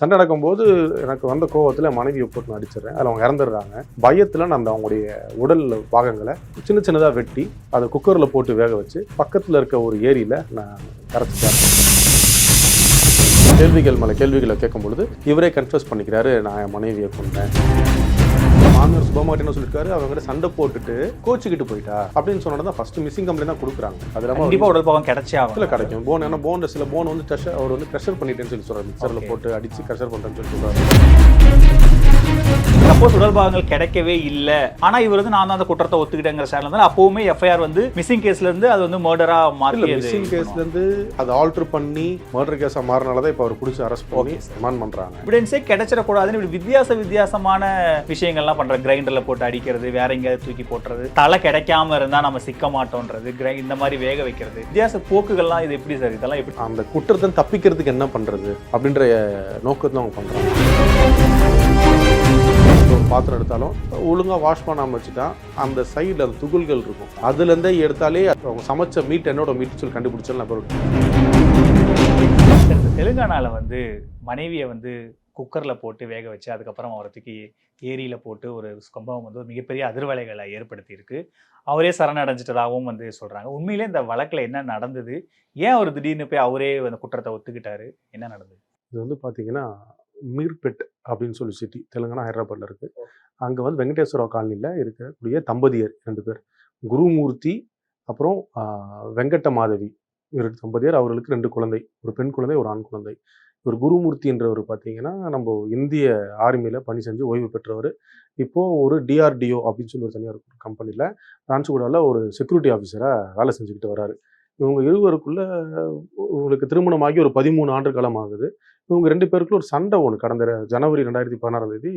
சண்டை நடக்கும்போது எனக்கு வந்த கோவத்தில் மனைவியை போட்டு நான் அடிச்சிடுறேன். அதில் அவங்க இறந்துடுறாங்க. பயத்தில் நான் அந்த அவங்களுடைய உடல் பாகங்களை சின்ன சின்னதாக வெட்டி அதை குக்கரில் போட்டு வேக வச்சு பக்கத்தில் இருக்க ஒரு ஏரியில் நான் கரைச்சிட்டேன் கேள்விகள் மேலே கேள்விகளை கேட்கும் பொழுது இவரே கன்ஃபியூஸ் பண்ணிக்கிறாரு நான் என் மனைவியை கொண்டேன் மாமியார் சுபமாட்டி என்ன சொல்லியிருக்காரு அவங்க கிட்ட சண்டை போட்டுட்டு கோச்சிக்கிட்டு போயிட்டா அப்படின்னு சொன்னது தான் ஃபர்ஸ்ட் மிஸ்ஸிங் கம்ப்ளைண்ட் தான் கொடுக்குறாங்க. அது இல்லாம கண்டிப்பா உடல் பாகம் கிடைச்சே ஆகும் இல்லை கிடைக்கும். போன் ஏன்னா போன் சில போன் வந்து க்ரெஷர் அவர் வந்து க்ரெஷர் பண்ணிட்டேன்னு சொல்லி சொல்றாரு. மிக்சரில். போட்டு அடிச்சு க்ரெஷர் பண்ணுறேன்னு சொல்லி சொல்றாரு. சப்போஸ் உடல் பாகங்கள் கிடைக்கவே இல்ல. ஆனா இவர் வந்து நான் தான் அந்த குற்றத்தை ஒத்துக்கிட்டேங்கிற ஸ்டாண்ட்ல இருந்தாலும் அப்பவுமே எஃப்ஐஆர் வந்து மிஸ்ஸிங் கேஸ்ல இருந்து அது வந்து மர்டரா மாத்தி மிஸ்ஸிங் கேஸ்ல இருந்து அதை ஆல்டர் பண்ணி மர்டர் கேஸா மாறினால தான் இப்போ அவர் பிடிச்சி அரெஸ்ட் பண்ணி ரிமாண்ட் பண்றாங்க. எவிடன்ஸே கிடைச்சிடக்கூடாதுன்னு இப்படி வித்தியாச வித்தியாசமான விஷயங்கள்லாம் பண்ற கிரைண்டர்ல போட்டு அடிக்கிறது வேற எங்கேயாவது தூக்கி போட்டுறது. தலை கிடைக்காம இருந்தா நம்ம சிக்க மாட்டோன்றது கிரை இந்த மாதிரி வேக வைக்கிறது. வித்தியாச போக்குகள்லாம் இது எப்படி சார்? இதெல்லாம் எப்படி அந்த குற்றத்தை தப்பிக்கிறதுக்கு என்ன பண்றது அப்படின்ற நோக்கத்தில் அவங்க பண்றாங்க. ஒரு பாத்திரம் எடுத்தாலும் ஒழுங்கா வாஷ் பண்ணாம வச்சுட்டா அந்த சைடில் அந்த துகள்கள் இருக்கும். அதுலேருந்தே எடுத்தாலே அவங்க சமைச்ச மீட் என்னோட மீட் சொல்லி கண்டுபிடிச்சாலும் நம்பர் தெலுங்கானால வந்து மனைவியை வந்து குக்கர்ல போட்டு வேக வச்சு அதுக்கப்புறம் அவரை தூக்கி ஏரியில போட்டு ஒரு சம்பவம் வந்து ஒரு மிகப்பெரிய அதிர்வலைகளை ஏற்படுத்தி இருக்கு அவரே சரணடைஞ்சிட்டதாகவும் வந்து சொல்றாங்க. உண்மையிலே இந்த வழக்குல என்ன நடந்தது? ஏன் அவர் திடீர்னு போய் அவரே அந்த குற்றத்தை ஒத்துக்கிட்டாரு? என்ன நடந்தது? இது வந்து பார்த்தீங்கன்னா மீர்பெட் அப்படின்னு சொல்லி சிட்டி தெலுங்கானா ஹைதராபாத்ல இருக்கு. அங்கே வந்து வெங்கடேஸ்வரா காலனியில் இருக்கக்கூடிய தம்பதியர் ரெண்டு பேர். குருமூர்த்தி அப்புறம் வெங்கட்ட மாதவி இவர் தம்பதியர். அவர்களுக்கு ரெண்டு குழந்தை. ஒரு பெண் குழந்தை ஒரு ஆண் குழந்தை. இவர் குருமூர்த்தி என்றவர் பார்த்தீங்கன்னா நம்ம இந்திய ஆர்மியில் பணி செஞ்சு ஓய்வு பெற்றவர். இப்போது ஒரு டிஆர்டிஓ அப்படின்னு சொல்லி ஒரு தனியார் கம்பெனியில் ரான்சிகுடாவில் ஒரு செக்யூரிட்டி ஆஃபீஸராக வேலை செஞ்சுக்கிட்டு வராரு. இவங்க இருவருக்குள்ள உங்களுக்கு திருமணமாகி ஒரு பதிமூணு ஆண்டு காலம் ஆகுது இவங்க ரெண்டு பேருக்குள்ள ஒரு சண்டை ஒன்று கடந்த ஜனவரி ரெண்டாயிரத்தி பதினாறாம் தேதி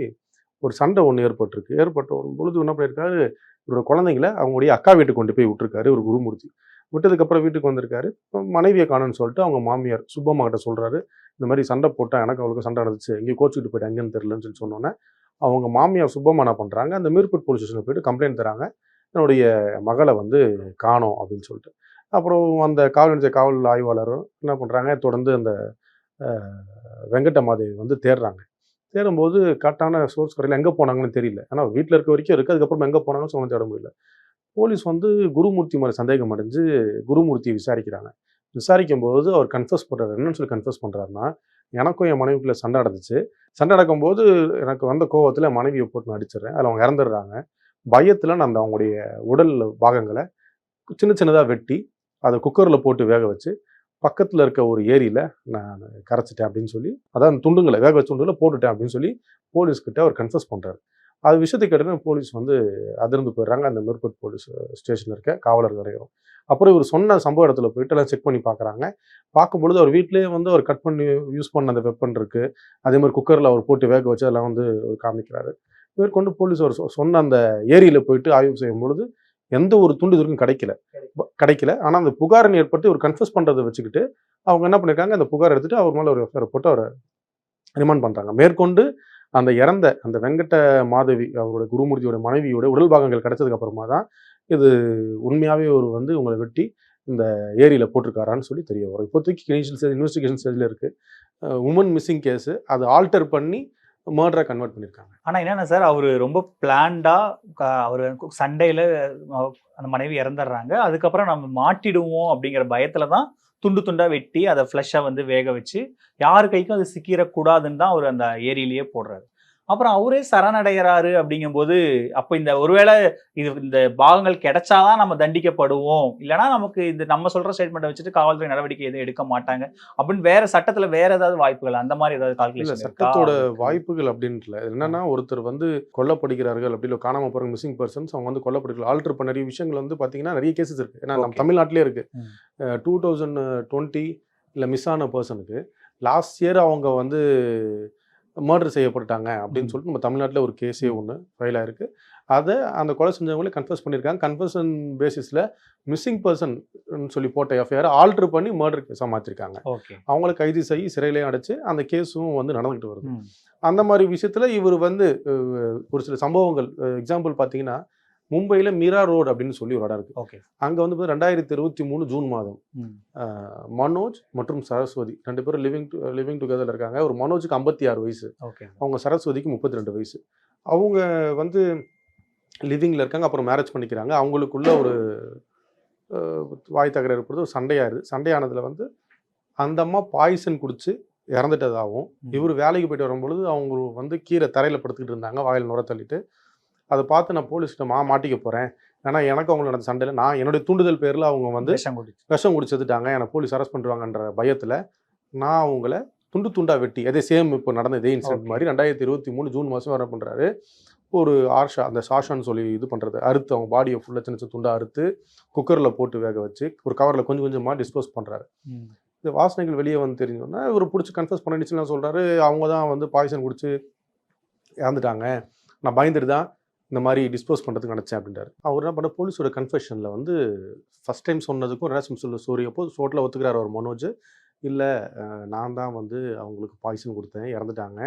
ஒரு சண்டை ஒன்று ஏற்பட்டிருக்கு. ஏற்பட்ட ஒரு பொழுது என்ன பண்ணியிருக்காரு? இவரோட குழந்தைங்கள அவங்களுடைய அக்கா வீட்டுக்கு கொண்டு போய் விட்டுருக்காரு ஒரு குருமூர்த்தி. விட்டதுக்கப்புறம் வீட்டுக்கு வந்திருக்காரு. மனைவியை காணுன்னு சொல்லிட்டு அவங்க மாமியார் சுப்பம்மா கிட்ட சொல்கிறாரு இந்த மாதிரி சண்டை போட்டேன் எனக்கு அவளுக்கு சண்டை நடந்துச்சு. எங்கேயும் கோச்சிக்கிட்டு போயிட்டு எங்கேன்னு தெரிலன்னு சொல்லி சொன்னோன்னே அவங்க மாமியார் சுப்பம்மா என்ன பண்ணுறாங்க அந்த மீர்பூர் போலீஸ் ஸ்டேஷனில் போயிட்டு கம்ப்ளைண்ட் தராங்க. என்னுடைய மகளை வந்து காணோம் அப்படின்னு சொல்லிட்டு. அப்புறம் அந்த காவல் நிலைய காவல் ஆய்வாளரும் என்ன பண்ணுறாங்க தொடர்ந்து அந்த வெங்கட்டமாதேவி வந்து தேடுறாங்க. தேடும்போது கரெக்டான சோர்ஸ் கடையில் எங்கே போனாங்கன்னு தெரியல. ஆனால் வீட்டில் இருக்க வரைக்கும் இருக்குது அதுக்கப்புறம் எங்கே போனாங்கன்னு சொன்ன தேட முடியல போலீஸ் வந்து குருமூர்த்தி மாதிரி சந்தேகம் அடைஞ்சு குருமூர்த்தியை விசாரிக்கிறாங்க. விசாரிக்கும் போது அவர் கன்ஃபஸ் பண்ணுறாரு என்னன்னு சொல்லி கன்ஃபஸ் பண்ணுறாருன்னா எனக்கும் என் மனைவிக்குள்ள சண்டை நடந்துச்சு. சண்டை நடக்கும்போது எனக்கு வந்த கோவத்தில் என் மனைவியை போட்டு நான் அடிச்சிடுறேன். அதில் அவங்க இறந்துடுறாங்க. பயத்தில் நான் அந்த அவங்களுடைய உடல் பாகங்களை சின்ன சின்னதாக வெட்டி அதை குக்கரில் போட்டு வேக வச்சு பக்கத்தில் இருக்க ஒரு ஏரியில் நான் கரைச்சிட்டேன் அப்படின்னு சொல்லி அதான் துண்டுங்களை வேக வச்ச துண்டுகளை போட்டுட்டேன் அப்படின்னு சொல்லி போலீஸ்கிட்ட அவர் கன்ஃபஸ் பண்ணுறாரு அது விஷயத்தை கேட்டோன்னே போலீஸ் வந்து அதிர்ந்து போயிடுறாங்க. அந்த மிர்பட் போலீஸ் ஸ்டேஷன் இருக்க காவலர் வரையும் அப்புறம் இவர் சொன்ன சம்பவ இடத்துல போயிட்டு எல்லாம் செக் பண்ணி பார்க்குறாங்க பார்க்கும்பொழுது அவர் வீட்டிலேயே வந்து அவர் கட் பண்ணி யூஸ் பண்ண அந்த வெப்பன் இருக்குது அதே மாதிரி குக்கரில் அவர் போட்டு வேக வச்சு அதெல்லாம் வந்து காமிக்கிறாரு. இவர் கொண்டு போலீஸ் அவர் சொ- சொன்ன அந்த ஏரியில் போயிட்டு ஆய்வு செய்யும் பொழுது எந்த ஒரு துண்டு இதுவரைக்கும் கிடைக்கல. கிடைக்கல. ஆனால் அந்த புகாரன் ஏற்பட்டு இவர் கன்ஃபியூஸ் பண்ணுறதை வச்சுக்கிட்டு அவங்க என்ன பண்ணியிருக்காங்க அந்த புகார் எடுத்துகிட்டு அவர் மேலே ஒரு எஃப்ஐஆர் போட்டு அவரை ரிமாண்ட் பண்ணுறாங்க மேற்கொண்டு அந்த இறந்த அந்த வெங்கட்ட மாதவி அவரோட குருமூர்த்தியோட மனைவியோட உடல் பாகங்கள் கிடைச்சதுக்கு அப்புறமா தான் இது உண்மையாகவே ஒரு வந்து உங்களை வெட்டி இந்த ஏரியில் போட்டிருக்காரான்னு சொல்லி தெரிய வரும். இப்போதைக்கு இனிஷியல் ஸ்டேஜ் இன்வெஸ்டிகேஷன் ஸ்டேஜில் இருக்குது உமன் மிஸ்ஸிங் கேஸு அதை ஆல்டர் பண்ணி மர்டராக கன்வெர்ட் பண்ணியிருக்காங்க ஆனால் என்னென்ன சார் அவர் ரொம்ப பிளான்டாக அவர் சண்டையில் அந்த மனைவி இறந்துடுறாங்க. அதுக்கப்புறம் நம்ம மாட்டிடுவோம் அப்படிங்கிற பயத்தில் தான் துண்டு துண்டாக வெட்டி அதை ஃப்ளஷ்ஷாக வந்து வேக வச்சு யார் கைக்கும் அது சிக்கிடக்கூடாதுன்னு தான் அவர் அந்த ஏரியிலேயே போடுறாரு. அப்புறம் அவரே சரணடைகிறாரு அப்படிங்கும்போது அப்போ இந்த ஒருவேளை இது இந்த பாகங்கள் கிடைச்சாதான் நம்ம தண்டிக்கப்படுவோம். இல்லைன்னா நமக்கு இந்த நம்ம சொல்ற ஸ்டேட்மெண்ட்டை வச்சுட்டு காவல்துறை நடவடிக்கை எதுவும் எடுக்க மாட்டாங்க. அப்படின்னு வேற சட்டத்துல வேற ஏதாவது வாய்ப்புகள் அந்த மாதிரி ஏதாவது இல்ல கால்குலேஷன் சட்டத்தோட வாய்ப்புகள் அப்படின்ட்டுல என்னன்னா ஒருத்தர் வந்து கொல்லப்படுகிறார்கள் அப்படி இல்லை காணாம போற மிஸ்ஸிங் பர்சன்ஸ் அவங்க வந்து கொல்லப்படுகிறார்கள். ஆல்டர் பண்ண நிறைய விஷயங்கள் வந்து பாத்தீங்கன்னா நிறைய கேசஸ் இருக்கு. ஏன்னா நம்ம. தமிழ்நாட்டிலே இருக்கு. டூ தௌசண்ட் டுவெண்ட்டி இல்லை மிஸ் ஆன பர்சனுக்கு லாஸ்ட் இயர் அவங்க வந்து மர்டர் செய்யப்பட்டாங்க அப்படின்னு. சொல்லிட்டு நம்ம தமிழ்நாட்டில் ஒரு கேஸே ஒன்று ஃபைல் ஆயிருக்கு. அதை அந்த கொலை செஞ்சவங்களே கன்ஃபர்ஸ் பண்ணியிருக்காங்க கன்ஃபர்ஷன் பேசிஸில் மிஸ்ஸிங் பர்சன் சொல்லி போட்ட எஃப்ஐஆர் ஆல்டர் பண்ணி மர்டர் கேஸாக மாற்றிருக்காங்க அவங்கள கைது செய்ய சிறையிலையும் அடைச்சு அந்த கேஸும் வந்து நடந்துகிட்டு வருது. அந்த மாதிரி விஷயத்துல இவர் வந்து ஒரு சில சம்பவங்கள் எக்ஸாம்பிள் பார்த்தீங்கன்னா மும்பையில் மீரா ரோடு அப்படின்னு சொல்லி ஒரு இடம் இருக்குது ஓகே. அங்கே வந்து ரெண்டாயிரத்தி இருபத்தி மூணு ஜூன் மாதம். மனோஜ் மற்றும் சரஸ்வதி ரெண்டு பேரும் லிவிங் லிவிங் டுகெதர் இருக்காங்க. ஒரு மனோஜுக்கு ஐம்பத்தி ஆறு வயசு. ஓகே. அவங்க சரஸ்வதிக்கு முப்பத்தி ரெண்டு வயசு. அவங்க வந்து லிவிங்கில் இருக்காங்க அப்புறம் மேரேஜ் பண்ணிக்கிறாங்க. அவங்களுக்குள்ள ஒரு வாய் தகராறு ஏற்படுது ஒரு சண்டையாயிருது சண்டையானதில் வந்து அந்த அம்மா பாய்சன் குடிச்சு இறந்துட்டதாகவும். இவர் வேலைக்கு போயிட்டு வரும்பொழுது அவங்க வந்து கீரை தரையில் படுத்துக்கிட்டு இருந்தாங்க வாயில் நுர தள்ளிட்டு. அதை பார்த்து நான் போலீஸ்கிட்ட மா மாட்டிக்க போகிறேன் ஏன்னா எனக்கு அவங்களோட நடந்த சண்டையில் நான் என்னுடைய தூண்டுதல் பேரில் அவங்க வந்து விஷம் குடிச்சு. விஷம் குடிச்சதுட்டாங்க என்னை போலீஸ் அரெஸ்ட் பண்ணுவாங்கன்ற பயத்தில் நான் அவங்கள துண்டு துண்டா வெட்டி அதே சேம் இப்போ நடந்த இதே இன்சிடென்ட். மாதிரி ரெண்டாயிரத்தி இருபத்தி மூணு ஜூன் மாதம் வர பண்ணுறாரு ஒரு ஆர்ஷா அந்த சாஷான்னு சொல்லி இது பண்ணுறது அறுத்து அவங்க பாடியை ஃபுல்லாக சின்ன சின்ன துண்டா அறுத்து குக்கரில் போட்டு வேக வச்சு ஒரு கவரில் கொஞ்சம் கொஞ்சமாக டிஸ்போஸ் பண்ணுறாரு இந்த வாசனைகள் வெளியே வந்து தெரிஞ்சோன்னா இவர் பிடிச்சி கன்ஃபர்ஸ் பண்ணிடுச்சுன்னு சொல்கிறாரு அவங்க தான் வந்து பாய்சன் குடிச்சு இறந்துட்டாங்க. நான் பயந்துட்டு தான் இந்த மாதிரி டிஸ்போஸ் பண்ணுறதுக்கு நினச்சேன் அப்படின்றாரு. அவர் என்ன பண்ண போலீஸோட கன்ஃபெஷனில் வந்து ஃபஸ்ட் டைம் சொன்னதுக்கும் ரெண்டாவது சொல்ல ஸ்டோரி அப்போ ஷோட்டில் ஒத்துக்கிறார் அவர் மனோஜ். இல்லை நான் தான் வந்து அவங்களுக்கு பாய்சன் கொடுத்தேன் இறந்துட்டாங்க.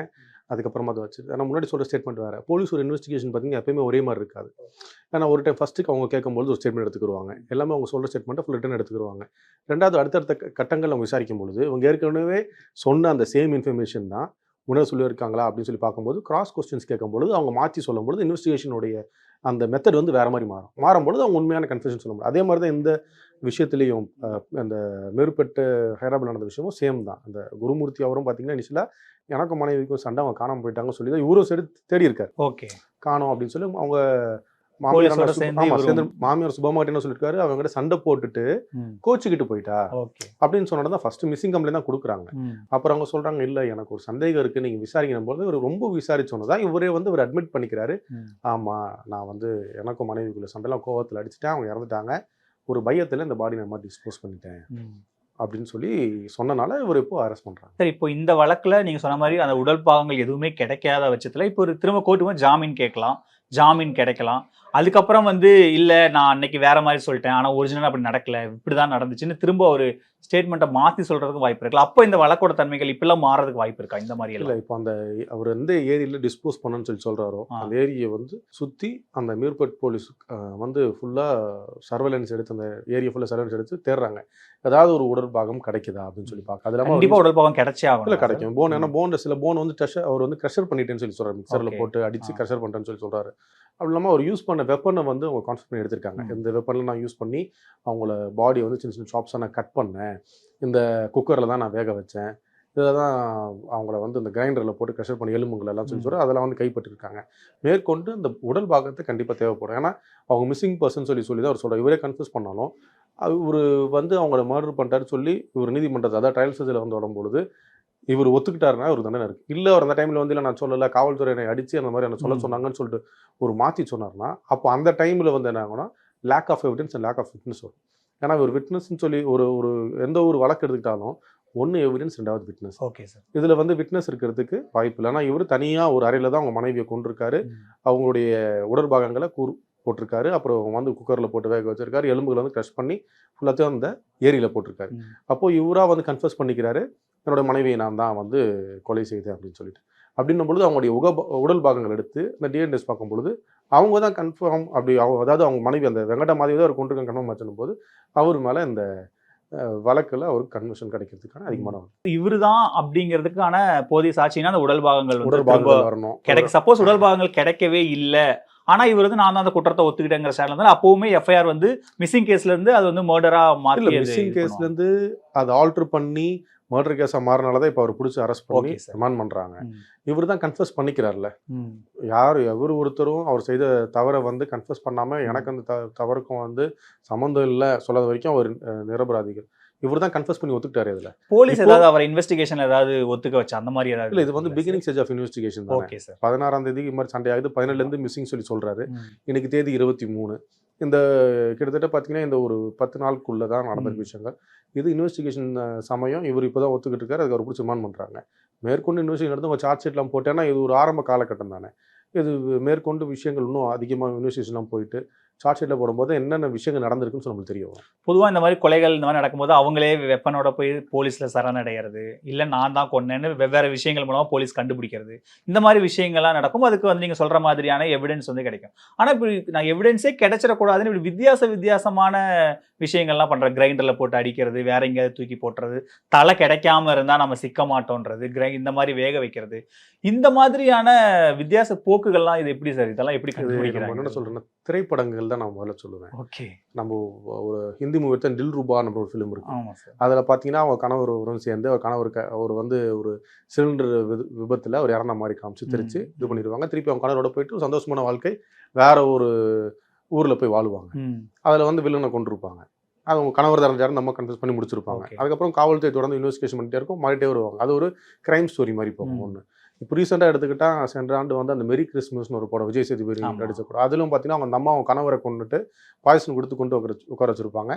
அதுக்கப்புறமா அதை வச்சு ஆனால் முன்னாடி சொல்கிற ஸ்டேட்மெண்ட் வேறு. போலீஸ் ஒரு இன்வெஸ்டிகேஷன் பார்த்தீங்கன்னா எப்பயுமே ஒரே மாதிரி இருக்காது. ஏன்னா ஒரு டைம் ஃபஸ்ட்டுக்கு அவங்க கேட்கும்பொழுது ஒரு ஸ்டேட்மெண்ட் எடுத்துக்கிடுவாங்க எல்லாமே அவங்க சொல்கிற ஸ்டேட்மெண்ட்டை ஃபுல் ரிட்டன் எடுத்துக்கிடுவாங்க ரெண்டாவது அடுத்தடுத்த கட்டங்கள் அவங்க விசாரிக்கும் பொழுது அவங்க ஏற்கனவே சொன்ன அந்த சேம் இன்ஃபர்மேஷன் தான். உணவு சொல்லியிருக்காங்களா அப்படின்னு சொல்லி பார்க்கும்போது கிராஸ் கொஸ்டின்ஸ் கேட்கும்பொழுது அவங்க மாற்றி சொல்லும்பொழுது இன்வெஸ்டிகேஷனுடைய அந்த மெத்தட் வந்து வேற மாதிரி மாறும். மாறும்பொழுது அவங்க உண்மையான கன்ஃபியூஷன் சொல்ல முடியும். அதே மாதிரி தான் இந்த விஷயத்துலேயும் அந்த மேற்பட்ட ஹைதராபாத் நடந்த விஷயமும் சேம் தான். அந்த குருமூர்த்தி அவரும் பார்த்தீங்கன்னா இனிஷியலாக எனக்கும் மனைவிக்கும் சண்டை அவங்க காணாமல் போயிட்டாங்கன்னு சொல்லி தான் இவரும் சரி தேடி இருக்காரு ஓகே. காணோம் அப்படின்னு சொல்லி அவங்க மாமியார் சேர்ந்து மாமியார் என்ன சொல்லியிருக்காரு அவங்க சண்டை போட்டுட்டு கோச்சிக்கிட்டு போயிட்டா அப்படின்னு சொன்னது தான் ஃபர்ஸ்ட் மிஸ்ஸிங் கம்ப்ளைண்ட் தான் கொடுக்குறாங்க. அப்புறம் அவங்க சொல்றாங்க இல்ல எனக்கு ஒரு சந்தேகம் இருக்கு நீங்க விசாரிக்கும் போது இவர் ரொம்ப விசாரிச்சோன்னு இவரே வந்து இவர் அட்மிட் பண்ணிக்கிறாரு. ஆமா நான் வந்து எனக்கும் மனைவிக்குள்ள சண்டைலாம் கோவத்தில் அடிச்சுட்டேன் அவங்க இறந்துட்டாங்க. ஒரு பயத்துல இந்த பாடி நான் டிஸ்போஸ் பண்ணிட்டேன். அப்படின்னு சொல்லி சொன்னனால இவர் இப்போ அரெஸ்ட் பண்றாங்க. சரி இப்போ இந்த வழக்குல நீங்க சொன்ன மாதிரி அந்த உடல் பாகங்கள் எதுவுமே கிடைக்காத பட்சத்துல இப்போ ஒரு திரும்ப கோர்ட்டு ஜாமீன் கேட்கலாம். ஜாமீன் கிடைக்கலாம். அதுக்கப்புறம் வந்து இல்ல நான் அன்னைக்கு வேற மாதிரி சொல்லிட்டேன். ஆனா ஒரிஜினல் அப்படி நடக்கல. இப்படிதான் நடந்துச்சுன்னு திரும்ப ஒரு ஸ்டேட்மெண்ட்டை மாத்தி சொல்றதுக்கு வாய்ப்பு இருக்குல்ல அப்போ இந்த வழக்கோட தன்மைகள் இப்பெல்லாம் மாறதுக்கு வாய்ப்பு இருக்கா? இந்த மாதிரி இல்ல இப்போ அந்த அவர் எந்த ஏரியில டிஸ்போஸ் பண்ணணும்னு சொல்லி சொல்றாரோ ஆ. அந்த ஏரியை வந்து சுத்தி அந்த மீர்பட் போலீஸ் வந்து ஃபுல்லா சர்வேலன்ஸ் எடுத்து அந்த ஏரியா ஃபுல்லா சர்வேலன்ஸ் எடுத்து தேடுறாங்க. ஏதாவது ஒரு உடல் பாகம் கிடைக்குதா அப்படின்னு சொல்லி பார்க்க அது இல்லாம அவர் கண்டிப்பா உடல் பாகம் கிடைச்சே இல்ல கிடைக்கும். போன் ஏன்னா போன்ல சில போன் வந்து க்ரஷர் அவர் வந்து க்ரஷர் பண்ணிட்டேன்னு சொல்லி சொல்றாரு மிக்சர்ல. போட்டு அடிச்சு ஆ. க்ரஷர் பண்றேன்னு சொல்லி சொல்றாரு. அப்படி இல்லாம அவர் யூஸ் பண்ண வெப்பனை வந்து அவங்க கான்செப்ட் பண்ணி எடுத்திருக்காங்க. இந்த வெப்பன்ல நான் யூஸ் பண்ணி அவங்கள பாடி வந்து சின்ன சின்ன ஷாப்ஸாக நான் கட் பண்ணேன். இந்த குக்கரில் தான் நான் வேக வச்சேன். இதை தான் அவங்கள வந்து இந்த கிரைண்டரில் போட்டு க்ரஷர் பண்ணி எலும்புங்களை எல்லாம் சொல்லி. சொல்கிறார் அதெல்லாம் வந்து கைப்பற்றிருக்காங்க. மேற்கொண்டு இந்த உடல் பாகத்தை கண்டிப்பாக தேவைப்படும். ஏன்னா அவங்க மிஸ்ஸிங் பர்சன் சொல்லி சொல்லி தான் அவர் சொல்கிறார் இவரே கன்ஃபியூஸ் பண்ணாலும் இவர் வந்து அவங்கள மர்டர் பண்ணிட்டாரு சொல்லி இவர் நீதிமன்றத்தை அதாவது ட்ரையல் ஸ்டேஜில் வந்து வரும்பொழுது இவர் ஒத்துக்கிட்டாருன்னா ஒரு தண்டனை இருக்கு. இல்லை அவர் அந்த டைமில் வந்து இல்லை நான் சொல்லலை காவல்துறை என்னை அடிச்சு அந்த மாதிரி என்ன சொல்ல. சொன்னாங்கன்னு சொல்லிட்டு ஒரு மாற்றி சொன்னார்னா அப்போ அந்த டைமில் வந்து என்ன ஆகும்னா lack of evidence and lack of witness வரும். ஏன்னா ஒரு விட்னஸ்னு சொல்லி ஒரு ஒரு எந்த ஒரு வழக்கு எடுத்துக்கிட்டாலும் ஒன்று எவிடன்ஸ் ரெண்டாவது விட்னஸ் ஓகே சார் இதில் வந்து விட்னஸ் இருக்கிறதுக்கு வாய்ப்பு இல்லை. ஆனால் இவர் தனியாக ஒரு அறையில் தான் அவங்க மனைவியை கொண்டிருக்காரு அவங்களுடைய உடற்பாகங்களை கூறு போட்டிருக்காரு. அப்புறம் வந்து குக்கரில் போட்டு வேக வச்சிருக்காரு. எலும்புகளை வந்து க்ரஷ் பண்ணி ஃபுல்லாத்தையும் அந்த ஏரியில் போட்டிருக்காரு. அப்போ இவரா வந்து கன்ஃபர்ஸ் பண்ணிக்கிறாரு. என்னோட மனைவியை நான் தான் வந்து கொலை செய்தேன் அப்படின்னு சொல்லிட்டு அப்படின்னும் பொழுது அவங்களுடைய உக உடல் பாகங்கள் எடுத்து இந்த டிஎன்எஸ் பார்க்கும் பொழுது அவங்க தான் கன்ஃபார்ம் அப்படி அவங்க அதாவது அவங்க மனைவி அந்த வெங்கட மாதிரி தான் அவர் கொண்டிருக்க கன்ஃபார்ம் ஆச்சுன்னும் போது அவர் மேலே இந்த வழக்குல அவருக்கு கன்வர்ஷன் கிடைக்கிறதுக்கான அதிகமான வாய்ப்பு. இவருதான் அப்படிங்கிறதுக்கான போதிய சாட்சினா அந்த உடல் பாகங்கள் உடல் பாகங்கள் வரணும் கிடைக்க சப்போஸ் உடல் பாகங்கள் கிடைக்கவே இல்ல ஆனா இவர் வந்து நான் தான் அந்த குற்றத்தை ஒத்துக்கிட்டேங்கிற ஸ்டைல இருந்தாலும் அப்பவுமே எஃப்ஐஆர் வந்து மிஸ்ஸிங் கேஸ்ல இருந்து அது வந்து மர்டரா இல்ல மாத்தி அது மிஸ்ஸிங் இது கேஸ்ல பண்ணுவாங்க. இருந்து அதை ஆல்டர் பண்ணி மர்டர் கேஸா மாறினால தான் இப்போ அவர் பிடிச்சி அரெஸ்ட் பண்ணி. ரிமாண்ட் பண்றாங்க. ம். இவர் தான் கன்ஃபர்ஸ் பண்ணிக்கிறார்ல. யார் எவர் ஒருத்தரும் அவர் செய்த தவறை வந்து கன்ஃபர்ஸ் பண்ணாம எனக்கு அந்த த- தவறுக்கும் வந்து சம்மந்தம் இல்லை சொல்லாத வரைக்கும் அவர் நிரபராதிகள். இவர் தான் கன்ஃபர்ஸ் பண்ணி ஒத்துக்கிட்டாரு இதுல. போலீஸ் ஏதாவது அவர் இன்வெஸ்டிகேஷன் ஏதாவது ஒத்துக்க வச்சு அந்த மாதிரி ஏதாவது இல்ல இது வந்து பிகினிங் ஸ்டேஜ் ஆஃப் இன்வெஸ்டிகேஷன் தான். ஓகே சார் பதினாறாம் தேதி இது மாதிரி சண்டை ஆகுது பதினேழுல இருந்து மிஸ்ஸிங் சொல்லி சொல்றாரு. இன்னைக்கு தேதி இருபத்தி மூணு. இந்த கிட்டத்தட்ட பார்த்தீங்கன்னா இந்த ஒரு பத்து நாளுக்குள்ள தான் நடந்திருக்க. விஷயங்கள். இது இன்வெஸ்டிகேஷன் சமயம் இவர் இப்போ தான் ஒத்துக்கிட்டு இருக்காரு. அதுக்கு அவர் பிடிச்சி ரிமாண்ட் பண்ணுறாங்க மேற்கொண்டு இன்வெஸ்டிகேஷன் எடுத்து உங்கள் சார்ஜ் ஷீட்லாம் போட்டேன்னா இது ஒரு ஆரம்ப காலகட்டம் தானே. இது மேற்கொண்டு விஷயங்கள் இன்னும் அதிகமாக இன்வெஸ்டிகேஷன்லாம் போயிட்டு சார்ஜ் ஷீட்டில் போடும்போது என்னென்ன விஷயங்கள் நடந்திருக்குன்னு சொல்லி நம்மளுக்கு தெரிய வரும் பொதுவா இந்த மாதிரி கொலைகள் இந்த மாதிரி நடக்கும்போது அவங்களே வெப்பனோட போய் போலீஸ்ல சரணடைகிறது. இல்ல நான் தான் கொன்னேன்னு வெவ்வேறு விஷயங்கள் மூலமா போலீஸ் கண்டுபிடிக்கிறது. இந்த மாதிரி விஷயங்கள்லாம் நடக்கும். அதுக்கு வந்து நீங்க சொல்ற மாதிரியான எவிடன்ஸ் வந்து கிடைக்கும். ஆனா இப்படி நான் எவிடன்ஸே கிடைச்சிடக்கூடாதுன்னு இப்படி வித்தியாச வித்தியாசமான விஷயங்கள்லாம் பண்ற கிரைண்டர்ல போட்டு அடிக்கிறது வேற எங்கேயாவது தூக்கி போட்டுறது தலை கிடைக்காம இருந்தா நம்ம சிக்க மாட்டோன்றது கிரை இந்த மாதிரி வேக வைக்கிறது. இந்த மாதிரியான வித்தியாச போக்குகள்லாம் இது எப்படி சார்? இதெல்லாம் எப்படி என்ன சொல்றேன்னா திரைப்படங்கள் தான் நான் முதல்ல சொல்லுவேன். ஓகே. நம்ம ஒரு ஹிந்தி மூவி எடுத்த தில் ரூபா நம்ம ஒரு ஃபிலிம் இருக்கு. அதில் பார்த்தீங்கன்னா அவங்க கணவர் ஒருவரும் சேர்ந்து அவர் கணவர் அவர் வந்து ஒரு சிலிண்டர் விபத்தில் அவர் இறந்த மாதிரி காமிச்சு திருச்சு. இது பண்ணிடுவாங்க. திருப்பி அவங்க கணவரோட போயிட்டு சந்தோஷமான வாழ்க்கை வேற ஒரு ஊரில் போய் வாழுவாங்க. அதில் வந்து வில்லனை கொண்டிருப்பாங்க அது அவங்க கணவர் தான் நம்ம கன்ஃபியூஸ் பண்ணி முடிச்சிருப்பாங்க. அதுக்கப்புறம் காவல்துறை தொடர்ந்து இன்வெஸ்டிகேஷன் பண்ணிட்டே இருக்கும். மாறிட்டே வருவாங்க. அது ஒரு கிரைம் ஸ்டோரி மாதிரி போகும். ஒன்று இப்போ ரீசெண்டாக எடுத்துக்கிட்டா சென்ற ஆண்டு வந்து அந்த மெரி கிறிஸ்மஸ்னு ஒரு படம் விஜய் சேதுபதி. நடிச்ச படம். அதிலும் பார்த்தீங்கன்னா அவங்க அம்மா அவங்க கணவரை கொண்டுட்டு பாய்சன் கொடுத்து கொண்டு உட்கார உட்கார வச்சிருப்பாங்க.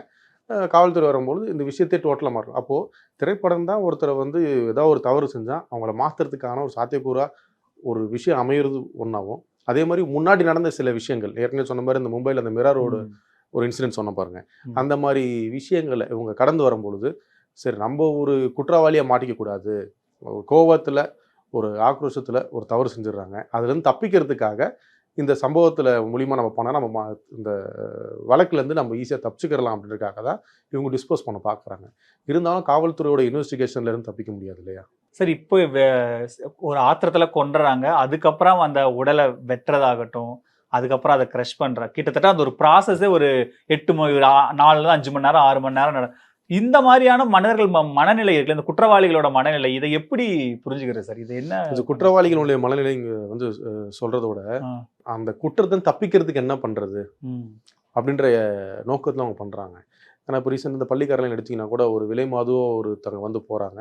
காவல்துறை வரும்போது இந்த விஷயத்தை டோட்டலாக மாறும். அப்போது திரைப்படம் தான் ஒருத்தரை வந்து ஏதாவது ஒரு தவறு செஞ்சால் அவங்கள மாற்றுறதுக்கான ஒரு சாத்தியக்கூறா ஒரு விஷயம் அமையிறது ஒன்றாகும் அதே மாதிரி முன்னாடி நடந்த சில விஷயங்கள். ஏற்கனவே சொன்ன மாதிரி இந்த மும்பையில் அந்த மிராரோட. ஒரு இன்சிடென்ட் சொன்ன பாருங்க. ம். அந்த மாதிரி விஷயங்களை இவங்க கடந்து வரும்பொழுது சரி நம்ம ஒரு குற்றவாளியை மாட்டிக்க கூடாது. ஒரு கோவத்தில் ஒரு ஆக்ரோஷத்தில் ஒரு தவறு செஞ்சிடுறாங்க. அதுலேருந்து தப்பிக்கிறதுக்காக இந்த சம்பவத்தில் மூலிமா நம்ம போனால் நம்ம இந்த வழக்குலேருந்து நம்ம ஈஸியாக தப்பிச்சுக்கிறலாம் அப்படின்றதுக்காக தான் இவங்க டிஸ்போஸ் பண்ண பார்க்குறாங்க இருந்தாலும் காவல்துறையோட இன்வெஸ்டிகேஷன்லேருந்து தப்பிக்க முடியாது இல்லையா? சரி இப்போ வே- ஒரு ஆத்திரத்தில் கொண்டுறாங்க அதுக்கப்புறம் அந்த உடலை வெட்டுறதாகட்டும் அதுக்கப்புறம் அதை க்ரஷ் பண்ணுற கிட்டத்தட்ட அந்த ஒரு ப்ராசஸே ஒரு எட்டு மணி ஒரு அஞ்சு மணி நேரம் ஆறு மணி நேரம் இந்த மாதிரியான மனிதர்கள் மனநிலை இருக்குல்ல இந்த குற்றவாளிகளோட மனநிலை இதை எப்படி புரிஞ்சுக்கிறது சார்? இது என்ன இது குற்றவாளிகளுடைய மனநிலை இங்கே வந்து சொல்றதை விட. அந்த குற்றத்தை தப்பிக்கிறதுக்கு என்ன பண்ணுறது ம், அப்படின்ற நோக்கத்தில் அவங்க பண்ணுறாங்க ஏன்னா இப்போ ரீசெண்ட் இந்த பள்ளிக்காரலாம் எடுத்தீங்கன்னா கூட ஒரு விலை மாதுவோ ஒருத்தவங்க வந்து போகிறாங்க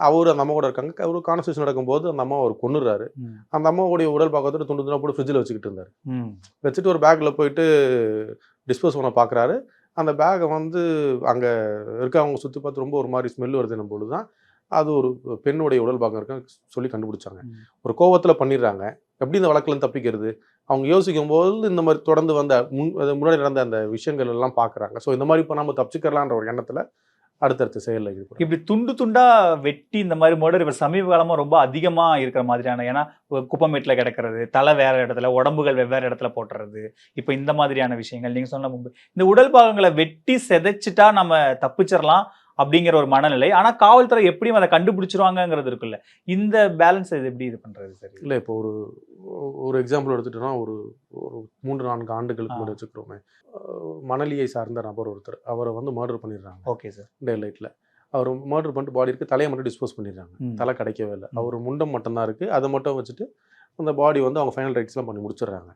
அவர் அந்த அம்மா கூட இருக்காங்க. ஒரு கான்வர்சேஷன் நடக்கும்போது அந்த அம்மா அவர் கொண்டுறாரு அந்த அம்மாவுடைய உடல் பார்க்கறது துண்டு துண்டா போட்டு ஃப்ரிட்ஜில் வச்சுக்கிட்டு இருந்தார். வச்சுட்டு ஒரு பேக்கில் போயிட்டு டிஸ்போஸ் பண்ண பார்க்குறாரு அந்த பேக்கை வந்து அங்கே இருக்கவங்க சுற்றி பார்த்து ரொம்ப ஒரு மாதிரி ஸ்மெல் வருதுன்னும் பொழுது தான் அது ஒரு பெண்ணுடைய உடல் பாகம் இருக்குன்னு சொல்லி கண்டுபிடிச்சாங்க. ஒரு கோவத்தில் பண்ணிடுறாங்க. எப்படி இந்த வழக்குல தப்பிக்கிறது? அவங்க யோசிக்கும் போது இந்த மாதிரி தொடர்ந்து வந்த முன் முன்னாடி நடந்த அந்த விஷயங்கள் எல்லாம் பார்க்குறாங்க ஸோ இந்த மாதிரி இப்போ நம்ம தப்பிச்சுக்கலான்ற ஒரு எண்ணத்தில் அடுத்தடுத்த செயலில் ஈடுபடும் இப்படி துண்டு துண்டா வெட்டி இந்த மாதிரி மர்டர் இப்போ சமீப காலமாக ரொம்ப அதிகமாக இருக்கிற மாதிரியான ஏன்னா குப்பமேட்டில் கிடக்கிறது தலை வேற இடத்துல உடம்புகள் வெவ்வேறு இடத்துல போட்டுறது இப்போ இந்த மாதிரியான விஷயங்கள். நீங்கள் சொன்ன முன்பு இந்த உடல் பாகங்களை வெட்டி செதைச்சிட்டா நம்ம தப்பிச்சிடலாம் அப்படிங்கிற ஒரு மனநிலை. ஆனா காவல்துறை எப்படியும் அதை கண்டுபிடிச்சிருவாங்கங்கிறது இருக்குல்ல. இந்த பேலன்ஸ் இது எப்படி இது பண்றது சரி? இல்லை இப்போ ஒரு ஒரு எக்ஸாம்பிள் எடுத்துட்டோம்னா ஒரு ஒரு மூன்று நான்கு ஆண்டுகளுக்கு. முன்னாடி வச்சுக்கிறோமே. மணலியை சார்ந்த நபர் ஒருத்தர் அவரை வந்து மர்டர் பண்ணிடுறாங்க. ஓகே சார் டே லைட்டில் அவர் மர்டர் பண்ணிட்டு பாடி இருக்கு தலையை மட்டும் டிஸ்போஸ் பண்ணிடுறாங்க. தலை கிடைக்கவே இல்லை. அவர் முண்டம் மட்டும்தான் இருக்கு. அதை மட்டும் வச்சுட்டு அந்த பாடி வந்து அவங்க ஃபைனல் ரைட்ஸ்லாம் பண்ணி முடிச்சிடுறாங்க.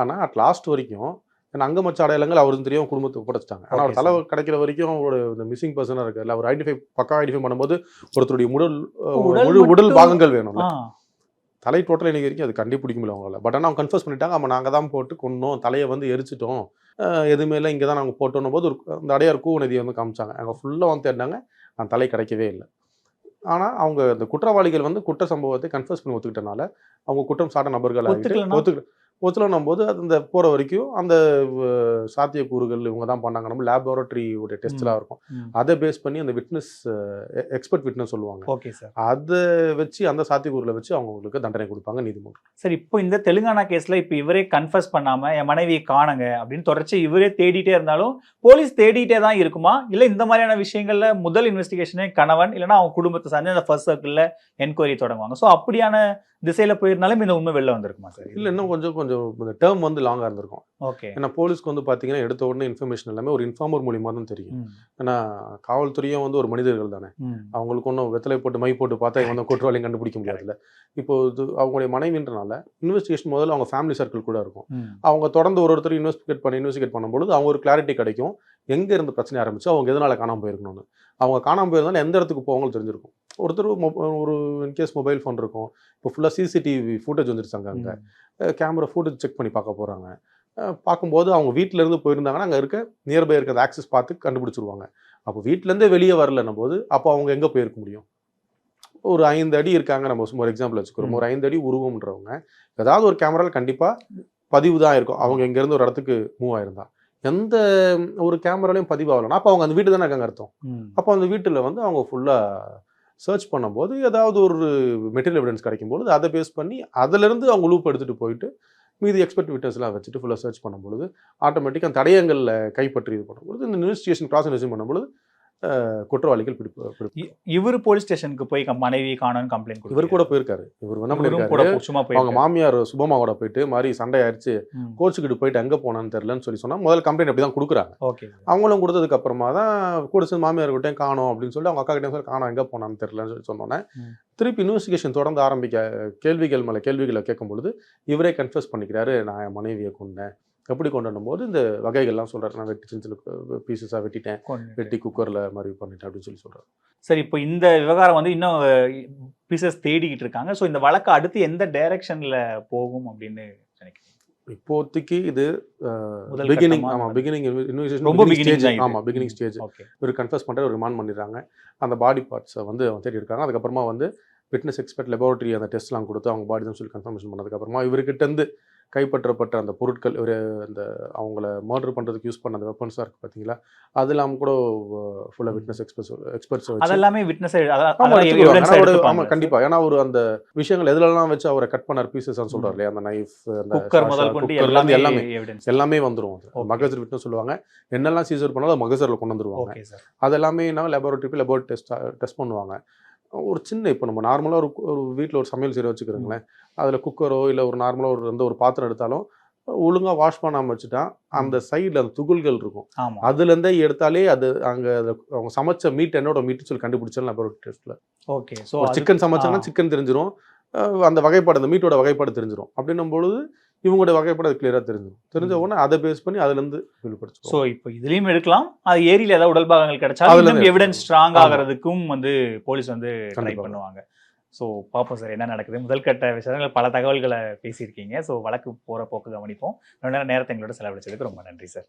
ஆனால் அட் லாஸ்ட் வரைக்கும் ஏன்னா அங்கமச்ச அடையாளங்கள் அவருக்கு தெரியும் குடும்பத்தை ஒப்படைச்சிட்டாங்க. ஆனால் அவர் தலை கிடைக்கிற வரைக்கும் அவரோட இந்த மிஸ்ஸிங் பர்சனாக இருக்கு இல்லை அவர் ஐடென்டிஃபை பக்கா ஐடென்டிஃபை பண்ணும்போது ஒருத்தருடைய உடல் முழு உடல் பாகங்கள் வேணும் தலை டோட்டல் இன்னைக்கு வரைக்கும் அது கண்டுபிடிக்க முடியல அவங்களால. பட் ஆனால் அவங்க கன்ஃபர்ஸ் பண்ணிட்டாங்க. ஆமாம் நாங்கள் தான் போட்டு கொன்னோம். தலையை வந்து எரிச்சிட்டோம். எதுவுமே இல்லை இங்கே தான் நாங்கள் போட்டோன்னும் போது ஒரு அந்த அடையார் கூ நதியை வந்து காமிச்சாங்க. அங்கே ஃபுல்லாக வந்து தேடினாங்க. அந்த தலை கிடைக்கவே இல்லை. ஆனால் அவங்க அந்த குற்றவாளிகள் வந்து குற்ற சம்பவத்தை கன்ஃபர்ஸ் பண்ணி ஒத்துக்கிட்டனால அவங்க குற்றம் சாட்ட நபர்கள் ஒத்துக்கலைன்னா? ஒத்துக்கணும் போது அது அந்த போகிற வரைக்கும் அந்த சாத்தியக்கூறுகள் இவங்க தான் பண்ணாங்க. நம்ம லேபரட்டரி உடைய டெஸ்ட்லாம் இருக்கும். அதை பேஸ் பண்ணி அந்த விட்னஸ் எக்ஸ்பர்ட் விட்னஸ் சொல்லுவாங்க. Okay sir. அதை வச்சு அந்த சாத்தியக்கூறுகளை வச்சு அவங்களுக்கு தண்டனை கொடுப்பாங்க நீதிமன்றம். சரி இப்போ இந்த தெலுங்கானா கேஸ்ல இப்போ இவரே கன்ஃபர்ஸ் பண்ணாம என் மனைவியை காணுங்க அப்படின்னு தொடர்ச்சி இவரே தேடிட்டே இருந்தாலும் போலீஸ் தேடிட்டே தான் இருக்குமா? இல்ல இந்த மாதிரியான விஷயங்கள்ல முதல் இன்வெஸ்டிகேஷனே கணவன் இல்லைன்னா அவங்க குடும்பத்தை சார்ந்து அந்த ஃபர்ஸ்ட் சர்க்கிள்ல என்கொயரி தொடங்குவாங்க. ஸோ அப்படியான திசையில போயிருந்தாலும் இந்த உண்மை வெளில வந்திருக்குமா சார்? இல்லை இன்னும் கொஞ்சம் கொஞ்சம் இந்த டேர்ம் வந்து லாங்காக இருந்திருக்கும். ஓகே ஏன்னா போலீஸ்க்கு வந்து பார்த்தீங்கன்னா எடுத்த உடனே இன்ஃபர்மேஷன் எல்லாமே ஒரு இன்ஃபார்மர் மூலியமாக தான் தெரியும். ஏன்னா காவல்துறையும் வந்து ஒரு மனிதர்கள் தானே. அவங்களுக்கு ஒன்றும் வெத்தலை போட்டு மை போட்டு பார்த்தா இவங்க குற்றவாளியும் கண்டுபிடிக்க முடியாதுல்ல இப்போ இது அவங்களுடைய மனைவின்றனால இன்வெஸ்டிகேஷன் முதல்ல அவங்க ஃபேமிலி சர்க்கிள் கூட இருக்கும். அவங்க தொடர்ந்து ஒரு ஒருத்தர் இன்வெஸ்டிகேட் பண்ணி இன்வெஸ்டிகேட் பண்ணும்பொழுது அவங்க ஒரு கிளாரிட்டி கிடைக்கும். எங்கே இருந்து பிரச்சனை ஆரம்பிச்சு அவங்க எதனால காணாமல் போயிருக்கணும்னு. அவங்க காணாமல் போயிருந்தாலும் எந்த இடத்துக்கு போவாங்களும் தெரிஞ்சிருக்கும். ஒருத்தர் ஒரு இன்கேஸ் மொபைல் ஃபோன் இருக்கும். இப்போ ஃபுல்லாக சிசிடிவி ஃபுட்டேஜ் வந்துருச்சாங்க அங்கே கேமரா ஃபுட்டேஜ் செக் பண்ணி பார்க்க போகிறாங்க பார்க்கும்போது அவங்க வீட்ல இருந்து போயிருந்தாங்கன்னா அங்கே இருக்க நியர்பை இருக்க அந்த ஆக்சஸ் பார்த்து கண்டுபிடிச்சிருவாங்க. அப்போ வீட்டிலேருந்தே வெளியே வரலன்னும் போது அப்போ அவங்க எங்கே போயிருக்க முடியும்? ஒரு ஐந்து அடி இருக்காங்க நம்ம சும்மா ஒரு எக்ஸாம்பிள் வச்சுக்கிறோம். ஒரு ஐந்து அடி உருவம்ன்றவங்க ஏதாவது ஒரு கேமராவில் கண்டிப்பாக பதிவு தான் இருக்கும். அவங்க இங்கேருந்து ஒரு இடத்துக்கு மூவ் ஆயிருந்தா. எந்த ஒரு கேமராலையும் பதிவு ஆகலைன்னா அப்போ அவங்க அந்த வீட்டு தானே இருக்காங்க அர்த்தம். அப்போ அந்த வீட்டில் வந்து அவங்க ஃபுல்லாக சர்ச் பண்ணும்போது ஏதாவது ஒரு மெட்டீரியல் எவிடன்ஸ் கிடைக்கும்போது அதை பேஸ் பண்ணி அதிலிருந்து அவங்க லூப் எடுத்துகிட்டு போயிட்டு மீதி எக்ஸ்பெக்ட் விட்டர்ஸ்லாம் வச்சுட்டு ஃபுல்லாக சர்ச் பண்ணும்பொழுது ஆட்டோமேட்டிக்காக தடயங்களில் கைப்பற்றி இது பண்ணும்பொழுது இந்த இன்வெஸ்டிகேஷன் ப்ராசஸ் பண்ணும்பொழுது குற்றவாளிகள் பிடிப்பு இவர் போலீஸ் ஸ்டேஷனுக்கு போய் மனைவி காணோன்னு கம்ப்ளைண்ட் இவர் கூட போயிருக்காரு. இவர் என்ன கூட பண்ணிருக்காரு சும்மா அவங்க போய் மாமியார் சுபமாவோட போயிட்டு மாதிரி சண்டை ஆயிடுச்சு. கோச்சுக்கிட்டு போயிட்டு எங்கே போனான்னு தெரிலன்னு சொல்லி சொன்னா முதல்ல கம்ப்ளைண்ட் அப்படி தான் கொடுக்குறாங்க. ஓகே. அவங்களும் கொடுத்ததுக்கு அப்புறமா தான் கூட மாமியார் கிட்டே காணோம் அப்படின்னு சொல்லி அவங்க அக்கா கிட்டே சொல்லி காணோம் எங்கே போனான்னு தெரிலன்னு சொல்லி சொன்னோன்னே. திருப்பி இன்வெஸ்டிகேஷன் தொடர்ந்து ஆரம்பிக்க கேள்விகள் மேலே கேள்விகளை கேட்கும் பொழுது இவரே கன்ஃபஸ் பண்ணிக்கிறாரு நான் என் மனைவியை கொண்டேன் எப்படி கொண்டு போது இந்த வகைகள்லாம் சொல்றாரு. நான் வெட்டி சின்ன சின்ன பீசஸாக வெட்டிட்டேன். வெட்டி குக்கரில் மாதிரி பண்ணிட்டேன் அப்படின்னு சொல்லி சொல்றாரு. சரி இப்போ இந்த விவகாரம் வந்து இன்னும் பீசஸ் தேடிக்கிட்டு இருக்காங்க. ஸோ இந்த வழக்கு அடுத்து எந்த டைரக்ஷன்ல போகும் அப்படின்னு நினைக்கிறேன் இப்போதைக்கு இது பிகினிங் ஆமாம் பிகினிங் இன்வெஸ்டிகேஷன் ரொம்ப இது. ஆமாம் பிகினிங் ஸ்டேஜ் இவர் கன்ஃபஸ் பண்ணுற ரிமாண்ட் பண்ணிடுறாங்க. அந்த பாடி பார்ட்ஸை வந்து அவங்க தேடி இருக்காங்க. அதுக்கப்புறமா வந்து ஃபிட்னஸ் எக்ஸ்பர்ட் லெபார்ட்டரி அந்த டெஸ்ட்லாம் கொடுத்து அவங்க பாடி தான் சொல்லி கன்ஃபர்மேஷன் பண்ணதுக்கப்புறமா இவர்கிட்ட இருந்து கைப்பற்றப்பட்ட அந்த பொருட்கள் இவர் அந்த அவங்கள மர்டர் பண்ணுறதுக்கு யூஸ் பண்ண அந்த வெப்பன்ஸாக இருக்குது பார்த்தீங்களா அது இல்லாமல் கூட ஃபுல்லாக விட்னஸ் எக்ஸ்பர்ட்ஸ் எக்ஸ்பர்ட்ஸ் அதெல்லாமே விட்னஸ் ஆமா, எடுத்துக்குவாங்க. ஏன்னா ஒரு- ஆமா கண்டிப்பா. ஏன்னா ஒரு அந்த விஷயங்கள் எதுலலாம் வச்சு அவரை கட் பண்ணார் பீசஸ் சொல்றாரு இல்லையா? அந்த நைஃப் அந்த குக்கர் சாஷா, முதல் கொண்டு cooker ல இருந்து எல்லாமே எல்லாமே வந்துரும் அது. மகசர் விட்னு சொல்லுவாங்க. என்னெல்லாம் சீசர் பண்ணாலும் அது மகசரில் கொண்டு வந்துருவாங்க. ஓகே சார் அது எல்லாமே என்ன லெபார்ட்டரி லெபார்ட் டெஸ்ட் டெஸ்ட் பண்ணுவாங்க. ஒரு சின்ன இப்போ நம்ம நார்மலாக ஒரு ஒரு வீட்டில் ஒரு சமையல் செய்கிற வச்சுக்கிறோங்களேன் அதில் குக்கரோ இல்லை ஒரு நார்மலாக ஒரு எந்த ஒரு பாத்திரம் எடுத்தாலும் ஒழுங்கா வாஷ் பண்ணாமல் வச்சுட்டா அந்த சைடில் அந்த துகள்கள் இருக்கும். அதுலேருந்தே எடுத்தாலே அது அங்கே அவங்க சமைச்ச மீட் என்னோட மீட் சொல்லி கண்டுபிடிச்சாலும் லெபார்ட்டரி டெஸ்ட்டில் ஓகே ஸோ சிக்கன் சமைச்சாங்கன்னா சிக்கன் தெரிஞ்சிரும். அஹ் அந்த வகைப்பாடு அந்த மீட்டோட வகைப்பாடு தெரிஞ்சிரும். அப்படின்னும் பொழுது இவங்களோட வகைப்பாடு அது கிளியரா தெரிஞ்சிரும். தெரிஞ்ச. உடனே அதை பேஸ் பண்ணி அதுல இருந்து வெளிப்படுத்துவோம் ஸோ இப்போ இதுலயும் எடுக்கலாம். அது ஏரியில ஏதாவது உடல் பாகங்கள் கிடைச்சாலும் அதுல எவிடன்ஸ் ஸ்ட்ராங். ஆகிறதுக்கும் வந்து போலீஸ் வந்து ட்ரை. பண்ணுவாங்க. ஸோ பார்ப்போம் சார் என்ன நடக்குது? முதல் கட்ட விஷயங்கள் பல தகவல்களை பேசியிருக்கீங்க. ஸோ வழக்கு போற போக்கு கவனிப்போம். ரொம்ப நேரம் நேரத்தை எங்களோட செலவழிச்சதுக்கு ரொம்ப நன்றி சார்